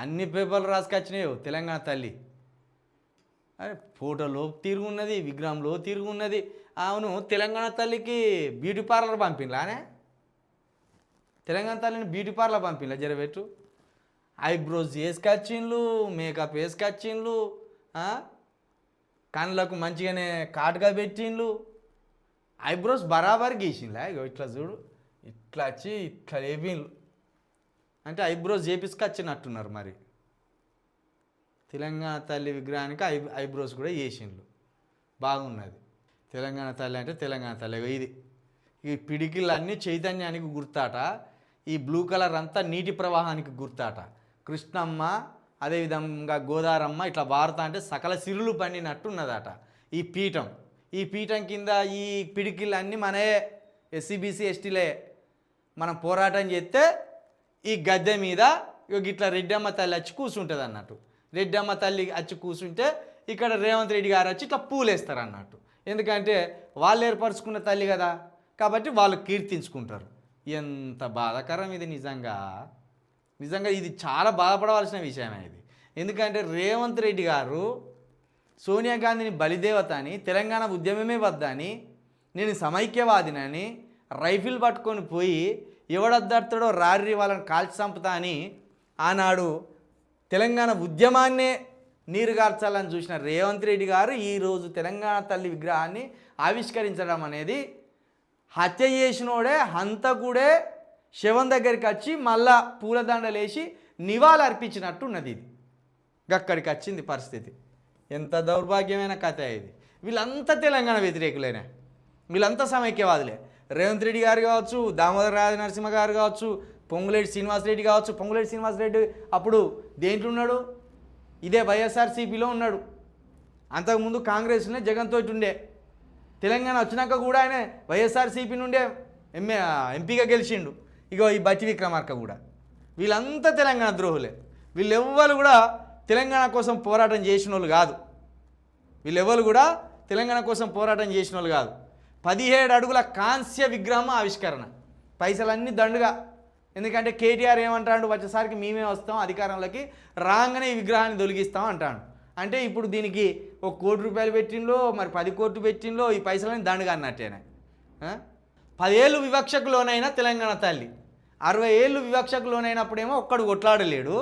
అన్ని పేపర్లు రాసుకొచ్చినాయో తెలంగాణ తల్లి. అరే ఫోటోలో తిరుగున్నది విగ్రహంలో తిరుగున్నది. అవును తెలంగాణ తల్లికి బ్యూటీ పార్లర్ పంపిలానే తెలంగాణ తల్లిని బ్యూటీ పార్లర్ పంపిలా జరబెట్టు ఐబ్రోస్ వేసుకొచ్చిండ్లు మేకప్ వేసుకొచ్చిండ్లు కళ్ళకు మంచిగానే కాటుగా పెట్టిండ్లు. ఐబ్రోస్ బరాబర్ గీసిండ్లా ఇగో ఇట్లా చూడు. ఇట్లా వచ్చి ఇట్లా లేపిండ్లు. అంటే ఐబ్రోస్ చేపించుకొచ్చినట్టున్నారు మరి. తెలంగాణ తల్లి విగ్రహానికి ఐ ఐబ్రోస్ కూడా చేసిండ్రు బాగున్నది. తెలంగాణ తల్లి అంటే తెలంగాణ తల్లి. ఇది. ఈ పిడికిళ్ళన్నీ చైతన్యానికి గుర్తాట. ఈ బ్లూ కలర్ అంతా నీటి ప్రవాహానికి గుర్తాట. కృష్ణమ్మ అదేవిధంగా గోదారమ్మ ఇట్లా వారుతా అంటే సకల సిరులు పండినట్టు ఉన్నదట ఈ పీఠం. ఈ పీఠం కింద ఈ పిడికిళ్ళన్నీ మనయే ఎస్సీబీసీ ఎస్టీలే. మనం పోరాటం చేస్తే ఈ గద్దె మీద ఇగో ఇట్లా రెడ్డమ్మ తల్లి వచ్చి కూర్చుంటుంది అన్నట్టు. రెడ్డమ్మ తల్లి వచ్చి కూర్చుంటే ఇక్కడ రేవంత్ రెడ్డి గారు వచ్చి ఇట్లా పూలేస్తారు అన్నట్టు. ఎందుకంటే వాళ్ళు ఏర్పరచుకున్న తల్లి కదా కాబట్టి వాళ్ళు కీర్తించుకుంటారు. ఎంత బాధాకరం ఇది నిజంగా. నిజంగా ఇది చాలా బాధపడవలసిన విషయమే ఇది. ఎందుకంటే రేవంత్ రెడ్డి గారు సోనియా గాంధీని బలిదేవత అని తెలంగాణ ఉద్యమమే వద్దని నేను సమైక్యవాదినని రైఫిల్ పట్టుకొని పోయి ఎవడొద్దడతాడో రారి వాళ్ళని కాల్చి చంపుతా అని ఆనాడు తెలంగాణ ఉద్యమాన్నే నీరుగార్చాలని చూసిన రేవంత్ రెడ్డి గారు ఈరోజు తెలంగాణ తల్లి విగ్రహాన్ని ఆవిష్కరించడం అనేది హత్య చేసినోడే హంతకుడే శవం దగ్గరికి వచ్చి మళ్ళా పూలదండలేసి నివాళి అర్పించినట్టు ఉన్నది ఇది. గక్కడికి వచ్చింది పరిస్థితి. ఎంత దౌర్భాగ్యమైన కథ ఇది. వీళ్ళంతా తెలంగాణ వ్యతిరేకులేనే. వీళ్ళంతా సమైక్యవాదులే. రేవంత్ రెడ్డి గారు కావచ్చు దామోదర రాజ నరసింహ గారు కావచ్చు పొంగులేటి శ్రీనివాసరెడ్డి కావచ్చు. పొంగులేటి శ్రీనివాసరెడ్డి అప్పుడు దేంట్లో ఉన్నాడు? ఇదే వైఎస్ఆర్సీపీలో ఉన్నాడు. అంతకుముందు కాంగ్రెస్లోనే జగన్ తోటి ఉండే. తెలంగాణ వచ్చినాక కూడా ఆయన వైఎస్ఆర్సీపీ నుండే ఎంఏ ఎంపీగా గెలిచిండు. ఇగో ఈ బట్టి విక్రమార్క కూడా. వీళ్ళంతా తెలంగాణ ద్రోహులే. వీళ్ళెవ్వరు కూడా తెలంగాణ కోసం పోరాటం చేసిన వాళ్ళు కాదు. వీళ్ళెవ్వరు కూడా తెలంగాణ కోసం పోరాటం చేసిన వాళ్ళు కాదు. పదిహేడు అడుగుల కాంస్య విగ్రహం ఆవిష్కరణ. పైసలన్నీ దండుగా. ఎందుకంటే కేటీఆర్ ఏమంటాడు? వచ్చేసరికి మేమే వస్తాం అధికారంలోకి రాగానే ఈ విగ్రహాన్ని తొలగిస్తాం అంటాడు. అంటే ఇప్పుడు దీనికి ఒక కోటి రూపాయలు పెట్టిండో మరి పది కోట్లు పెట్టిండో ఈ పైసలని దండుగా అన్నట్టేనే పదేళ్ళు వివక్షకు లోనైనా తెలంగాణ తల్లి. అరవై ఏళ్ళు వివక్షకు లోనైనప్పుడేమో ఒక్కడు కొట్లాడలేడు.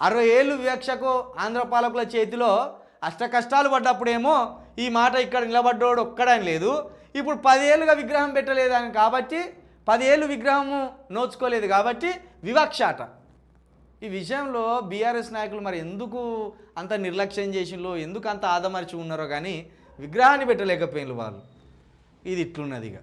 అరవై ఏళ్ళు వివక్షకు ఆంధ్ర పాలకుల చేతిలో అష్ట కష్టాలు పడ్డప్పుడేమో ఈ మాట ఇక్కడ నిలబడ్డోడు ఒక్కడని లేదు. ఇప్పుడు పదేళ్ళుగా విగ్రహం పెట్టలేదని కాబట్టి పదేళ్ళు విగ్రహము నోచుకోలేదు కాబట్టి వివక్షాట. ఈ విషయంలో బీఆర్ఎస్ నాయకులు మరి ఎందుకు అంత నిర్లక్ష్యం చేసింలో ఎందుకు అంత ఆదమర్చి ఉన్నారో కానీ విగ్రహాన్ని పెట్టలేకపోయిన వాళ్ళు. ఇది ఇట్లున్నది ఇక